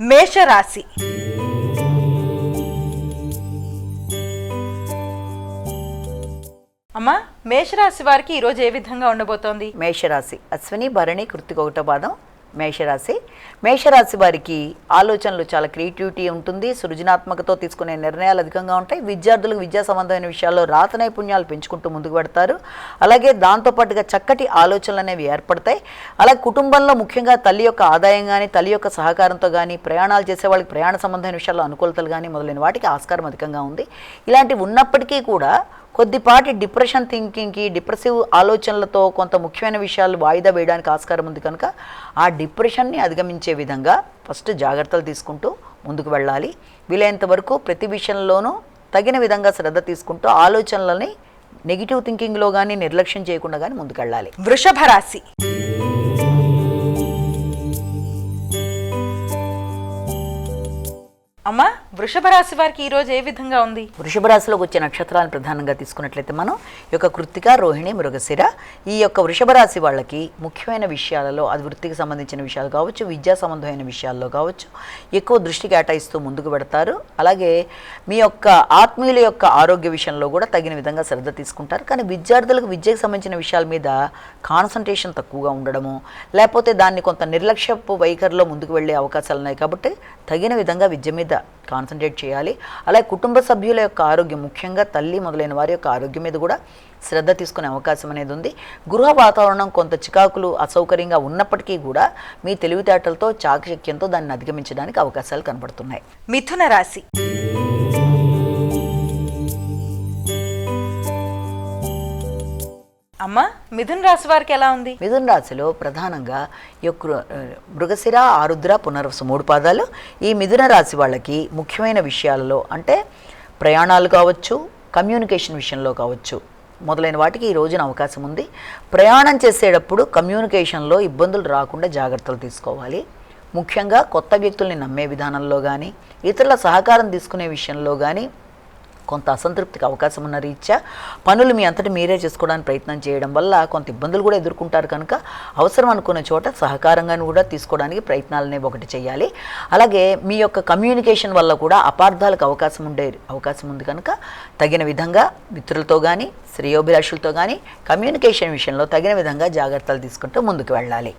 మేషరాశి. అమ్మా మేషరాశి వారికి ఈరోజు ఏ విధంగా ఉండబోతోంది? మేషరాశి. అశ్విని భరణి కృతిక ఒకటో పాదం. మేషరాశి. మేషరాశి వారికి ఆలోచనలు చాలా క్రియేటివిటీ ఉంటుంది. సృజనాత్మకతో తీసుకునే నిర్ణయాలు అధికంగా ఉంటాయి. విద్యార్థులకు విద్యా సంబంధమైన విషయాల్లో రాత నైపుణ్యాలు పెంచుకుంటూ ముందుకు పెడతారు అలాగే దాంతోపాటుగా చక్కటి ఆలోచనలు అనేవి ఏర్పడతాయి. అలాగే కుటుంబంలో ముఖ్యంగా తల్లి యొక్క ఆదాయం కానీ తల్లి యొక్క సహకారంతో కానీ ప్రయాణాలు చేసే వాళ్ళకి ప్రయాణ సంబంధమైన విషయాల్లో అనుకూలతలు కానీ మొదలైన వాటికి ఆస్కారం అధికంగా ఉంది. ఇలాంటివి ఉన్నప్పటికీ కూడా కొద్దిపాటి డిప్రెషన్ థింకింగ్కి డిప్రెసివ్ ఆలోచనలతో కొంత ముఖ్యమైన విషయాలు వాయిదా వేయడానికి ఆస్కారం ఉంది కనుక ఆ డిప్రెషన్ని అధిగమించే విధంగా ఫస్ట్ జాగ్రత్తలు తీసుకుంటూ ముందుకు వెళ్ళాలి. వీలైనంత వరకు ప్రతి విషయంలోనూ తగిన విధంగా శ్రద్ధ తీసుకుంటూ ఆలోచనలని నెగిటివ్ థింకింగ్లో కానీ నిర్లక్ష్యం చేయకుండా కానీ ముందుకు వెళ్ళాలి వృషభ రాశి అమ్మా వృషభ రాశి వారికి ఈరోజు ఏ విధంగా ఉంది? వృషభ రాశిలోకి వచ్చే నక్షత్రాలను ప్రధానంగా తీసుకున్నట్లయితే మనం ఈ యొక్క కృత్తిక రోహిణి మృగశిర ఈ యొక్క వృషభ రాశి వాళ్ళకి ముఖ్యమైన విషయాలలో అది వృత్తికి సంబంధించిన విషయాలు కావచ్చు విద్యా సంబంధమైన విషయాల్లో కావచ్చు ఎక్కువ దృష్టి కేటాయిస్తూ ముందుకు పెడతారు. అలాగే మీ యొక్క ఆత్మీయుల యొక్క ఆరోగ్య విషయంలో కూడా తగిన విధంగా శ్రద్ధ తీసుకుంటారు. కానీ విద్యార్థులకు విద్యకు సంబంధించిన విషయాల మీద కాన్సన్ట్రేషన్ తక్కువగా ఉండడము లేకపోతే దాన్ని కొంత నిర్లక్ష్యపు వైఖరిలో ముందుకు వెళ్ళే అవకాశాలు ఉన్నాయి కాబట్టి తగిన విధంగా విద్య మీద కాన్సన్ట్రేట్ చేయాలి. అలాగే కుటుంబ సభ్యుల యొక్క ఆరోగ్యం ముఖ్యంగా తల్లి మొదలైన వారి యొక్క ఆరోగ్యం మీద కూడా శ్రద్ధ తీసుకునే అవకాశం అనేది ఉంది. గృహ వాతావరణం కొంత చికాకులు అసౌకర్యంగా ఉన్నప్పటికీ కూడా మీ తెలివితేటలతో చాకచక్యంతో దాన్ని అధిగమించడానికి అవకాశాలు కనబడుతున్నాయి. మిథున రాశి. అమ్మా మిథున రాశి వారికి ఎలా ఉంది? మిథున రాశిలో ప్రధానంగా యొక్క మృగశిర ఆరుద్ర పునర్వసు మూడు పాదాలు. ఈ మిథున రాశి వాళ్ళకి ముఖ్యమైన విషయాలలో అంటే ప్రయాణాలు కావచ్చు కమ్యూనికేషన్ విషయంలో కావచ్చు మొదలైన వాటికి ఈ రోజున అవకాశం ఉంది. ప్రయాణం చేసేటప్పుడు కమ్యూనికేషన్లో ఇబ్బందులు రాకుండా జాగ్రత్తలు తీసుకోవాలి. ముఖ్యంగా కొత్త వ్యక్తుల్ని నమ్మే విధానంలో కానీ ఇతరుల సహకారం తీసుకునే విషయంలో కానీ కొంత అసంతృప్తికి అవకాశం ఉన్న రీత్యా పనులు మీ అంతటి మీరే చేసుకోవడానికి ప్రయత్నం చేయడం వల్ల కొంత ఇబ్బందులు కూడా ఎదుర్కొంటారు కనుక అవసరం అనుకున్న చోట సహకారంగా కూడా తీసుకోవడానికి ప్రయత్నాలు అనేవి ఒకటి చేయాలి. అలాగే మీ యొక్క కమ్యూనికేషన్ వల్ల కూడా అపార్థాలకు అవకాశం ఉండే అవకాశం ఉంది కనుక తగిన విధంగా మిత్రులతో కానీ శ్రేయోభిలాషులతో కానీ కమ్యూనికేషన్ విషయంలో తగిన విధంగా జాగ్రత్తలు తీసుకుంటూ ముందుకు వెళ్ళాలి.